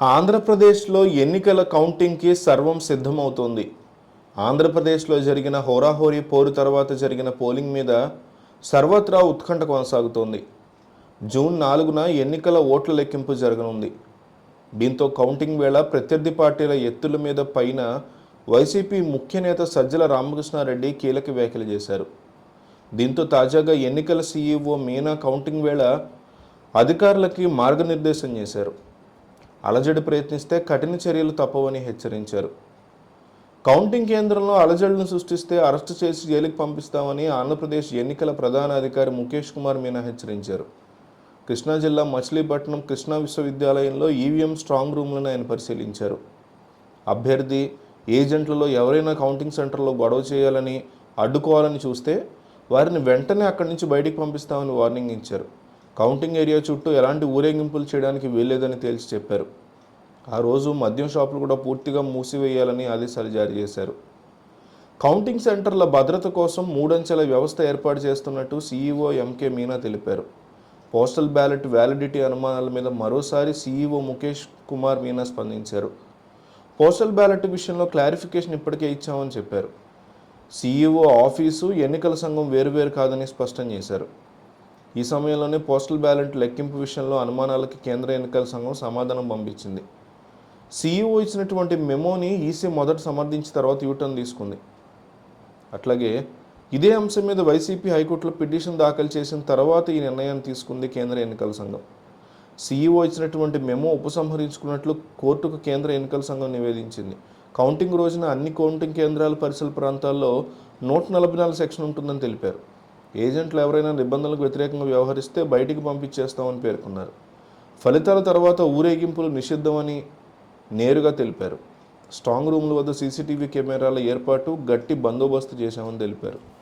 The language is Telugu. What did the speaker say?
ఆంధ్రప్రదేశ్లో ఎన్నికల కౌంటింగ్కి సర్వం సిద్ధమవుతోంది. ఆంధ్రప్రదేశ్లో జరిగిన హోరాహోరీ పోరు తర్వాత జరిగిన పోలింగ్ మీద సర్వత్రా ఉత్కంఠ కొనసాగుతోంది. జూన్ నాలుగున ఎన్నికల ఓట్ల లెక్కింపు జరగనుంది. దీంతో కౌంటింగ్ వేళ ప్రత్యర్థి పార్టీల ఎత్తుల మీద పైన వైసీపీ ముఖ్య నేత సజ్జల రామకృష్ణారెడ్డి కీలక వ్యాఖ్యలు చేశారు. దీంతో తాజాగా ఎన్నికల సీఈఓ మీనా కౌంటింగ్ వేళ అధికారులకి మార్గనిర్దేశం చేశారు. అలజడి ప్రయత్నిస్తే కఠిన చర్యలు తప్పవని హెచ్చరించారు. కౌంటింగ్ కేంద్రంలో అలజడులను సృష్టిస్తే అరెస్టు చేసి జైలుకి పంపిస్తామని ఆంధ్రప్రదేశ్ ఎన్నికల ప్రధాన అధికారి ముఖేష్ కుమార్ మీనా హెచ్చరించారు. కృష్ణా జిల్లా మచిలీపట్నం కృష్ణా విశ్వవిద్యాలయంలో ఈవీఎం స్ట్రాంగ్ రూమ్లను ఆయన పరిశీలించారు. అభ్యర్థి ఏజెంట్లలో ఎవరైనా కౌంటింగ్ సెంటర్లో గొడవ చేయాలని అడ్డుకోవాలని చూస్తే వారిని వెంటనే అక్కడి నుంచి బయటికి పంపిస్తామని వార్నింగ్ ఇచ్చారు. కౌంటింగ్ ఏరియా చుట్టూ ఎలాంటి ఊరేగింపులు చేయడానికి వీల్లేదని తేల్చి చెప్పారు. ఆ రోజు మద్యం షాపులు కూడా పూర్తిగా మూసివేయాలని ఆదేశాలు జారీ చేశారు. కౌంటింగ్ సెంటర్ల భద్రత కోసం మూడంచెల వ్యవస్థ ఏర్పాటు చేస్తున్నట్టు సీఈఓ ఎంకే మీనా తెలిపారు. పోస్టల్ బ్యాలెట్ వ్యాలిడిటీ అనుమానాల మీద మరోసారి సీఈఓ ముఖేష్ కుమార్ మీనా స్పందించారు. పోస్టల్ బ్యాలెట్ విషయంలో క్లారిఫికేషన్ ఇప్పటికే ఇచ్చామని చెప్పారు. సీఈఓ ఆఫీసు ఎన్నికల సంఘం వేరువేరు కాదని స్పష్టం చేశారు. ఈ సమయంలోనే పోస్టల్ బ్యాలెట్ లెక్కింపు విషయంలో అనుమానాలకి కేంద్ర ఎన్నికల సంఘం సమాధానం పంపించింది. సీఈఓ ఇచ్చినటువంటి మెమోని ఈసీ మొదట సమర్థించిన తర్వాత యూటర్న్ తీసుకుంది. అట్లాగే ఇదే అంశం మీద వైసీపీ హైకోర్టులో పిటిషన్ దాఖలు చేసిన తర్వాత ఈ నిర్ణయాన్ని తీసుకుంది కేంద్ర ఎన్నికల సంఘం. సీఈఓ ఇచ్చినటువంటి మెమో ఉపసంహరించుకున్నట్లు కోర్టుకు కేంద్ర ఎన్నికల సంఘం నివేదించింది. కౌంటింగ్ రోజున అన్ని కౌంటింగ్ కేంద్రాల పరిసర ప్రాంతాల్లో నూట నలభై నాలుగు సెక్షన్ ఉంటుందని తెలిపారు. ఏజెంట్లు ఎవరైనా నిబంధనలకు వ్యతిరేకంగా వ్యవహరిస్తే బయటికి పంపించేస్తామని పేర్కొన్నారు. ఫలితాల తర్వాత ఊరేగింపులు నిషిద్ధమని నేరుగా తెలిపారు. స్ట్రాంగ్ రూమ్ల వద్ద సీసీటీవీ కెమెరాల ఏర్పాటు గట్టి బందోబస్తు చేశామని తెలిపారు.